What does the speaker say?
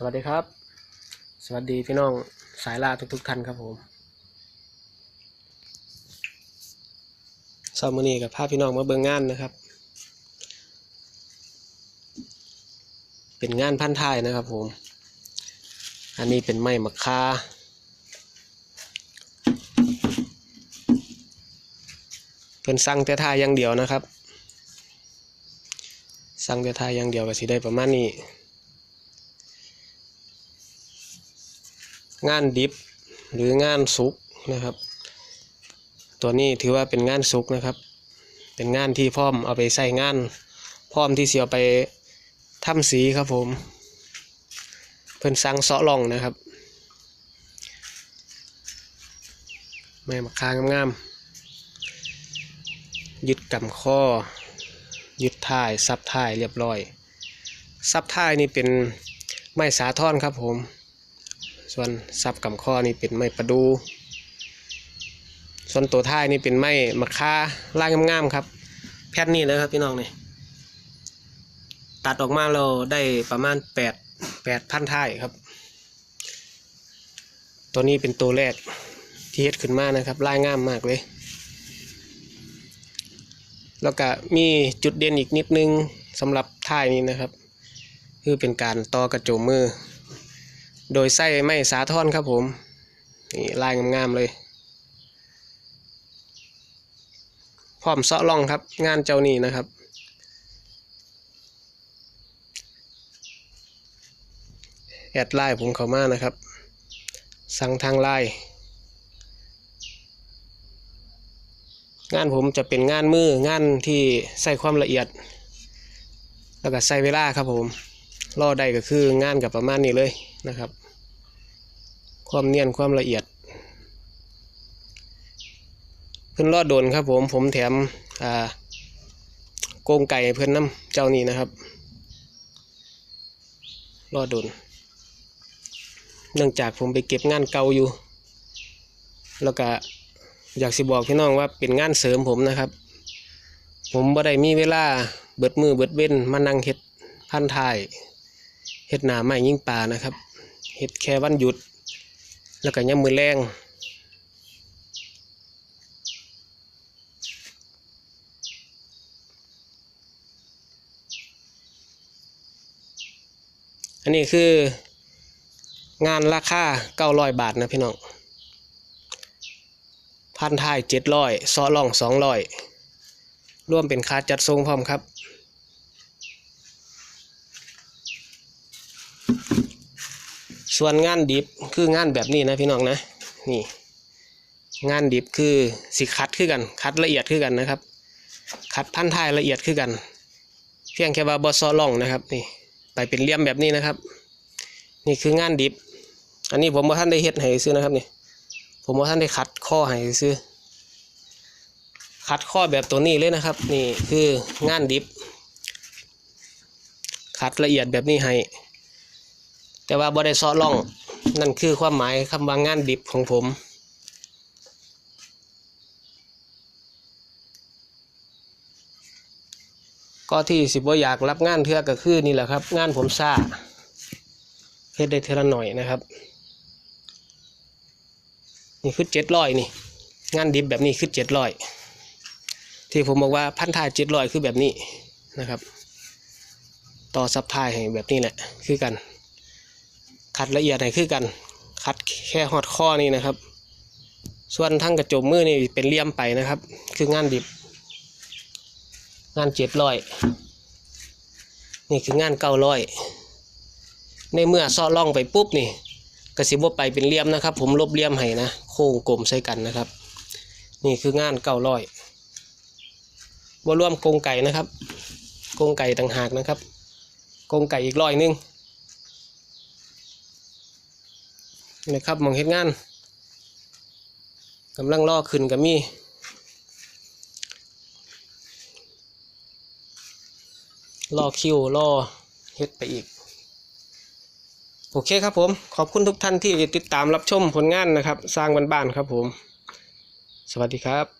สวัสดีครับ สวัสดีพี่น้องสายล่าทุกๆท่านครับผมสามอนี้กับภาพพี่น้องมาเบิ่งงานนะครับ เป็นงานพันท้ายนะครับผม อันนี้เป็นไม้มะค่าเพิ่นสั่งแต่ท่าอย่างเดียวนะครับ สั่งแต่ท่าอย่างเดียวก็สิได้ประมาณนี้ งานดิบหรืองานสุกนะครับ ตัวนี้ถือว่าเป็นงานสุกนะครับ เป็นงานที่พร้อมเอาไปใส่งาน พร้อมที่เสียไปทำสีครับผม เพิ่นสั่งเสาะล่องนะครับแม่มาคางามๆยึดกำข้อ ยึดท้ายซับท้ายเรียบร้อยซับท้ายนี่เป็นไม้สาท่อนครับผม ส่วนซับกำข้อนี่เป็นไม้ประดู ส่วนตัวท้ายนี่เป็นไม้มะค่าล่างงามๆครับ แพทนี่นะครับพี่น้องนี่ตัดออกมาเราได้ประมาณแปดแปดพันท้ายครับ ตัวนี้เป็นตัวแรกที่เฮ็ดขึ้นมานะครับลายงามมากเลยแล้วก็มีจุดเด่นอีกนิดนึงสำหรับท้ายนี้นะครับ คือเป็นการต่อกระโจมมือ โดยใส่ไม้สาท่อนครับผมนี่ลายงามๆเลยพร้อมเสาะล่องครับ งานเจ้านี้นะครับ แอดไลน์ผมเข้ามานะครับ สั่งทางไลน์งานผมจะเป็นงานมืองานที่ใส่ความละเอียด แล้วก็ใส่เวลาครับผม รอได้ก็คืองานกับประมาณนี้เลยนะครับ ความเนียนความละเอียดเพิ่นรอดโดนครับผมผมแถมอ่าโกงไก่เพื่อนน้ำเจ้านี้นะครับรอดโดน เนื่องจากผมไปเก็บงานเก่าอยู่ แล้วก็อยากสิบอกพี่น้องว่าเป็นงานเสริมผมนะครับ ผมบ่ได้มีเวลาเบิดมือเบิดเว้นมานั่งเฮ็ดพันทาย เฮ็ดหนาไม้ยิ่งปลานะครับเฮ็ดแค่วันหยุด แล้วก็ยามมือแรงอันนี้คืองานราคาเก้าร้อยบาทนะพี่น้องพันท้ายเจ็ดร้อยซอล่องสองร้อยรวมเป็นค่าจัดทรงพร้อมครับ ส่วนงานดิบคืองานแบบนี้นะพี่น้องนะนี่ งานดิบคือสิคัดคือกัน คัดละเอียดคือกันนะครับ คัดพันท้ายละเอียดคือกัน เพียงแค่ว่าบอซอล่องนะครับ นี่ไปเป็นเลี่ยมแบบนี้นะครับ นี่คืองานดิบ อันนี้ผมว่าท่านได้เฮ็ดให้ซื้อนะครับนี่ผมว่าท่านได้คัดข้อให้ซื้อคัดข้อแบบตัวนี้เลยนะครับ นี่คืองานดิบ คัดละเอียดแบบนี้ให้ แต่ว่าบ่ได้ซาะล่อง นั่นคือความหมายคำว่างานดิบของผมก็ที่สิบว่าอยากรับงานเทื่อก็คือนี่แหละครับ งานผมซ่าเฮ็ดได้เท่าละหน่อยนะครับ นี่คือเจ็ดร้อยนี่ งานดิบแบบนี้คือเจ็ดร้อยที่ผมบอกว่าพันทายเจ็ดร้อยคือแบบนี้นะครับ ต่อซับท้ายให้แบบนี้แหละคือกัน คัดละเอียดให้คือกัน คัดแค่หอดข้อนี่นะครับ ส่วนทั้งกระจมมือนี่เป็นเลี่ยมไปนะครับ คืองานดิบ งานเจ็ดร้อยนี่คืองานเก้าร้อยในเมื่อซ้อล่องไปปุ๊บนี่กระสิบไปเป็นเลี่ยมนะครับ ผมลบเลี่ยมให้นะโค้งกลมใส่กันนะครับ นี่คืองานเก้าร้อยบ่รวมกรงไก่นะครับกรงไก่ต่างหากนะครับกรงไก่อีกร้อยหนึง นะครับมองเห็นงานกำลังล่อขึ้นกับมีล่อคิวล่อเฮ็ดไปอีก โอเคครับผม ขอบคุณทุกท่านที่ติดตามรับชมผลงานนะครับ สร้างบ้านๆครับผม สวัสดีครับ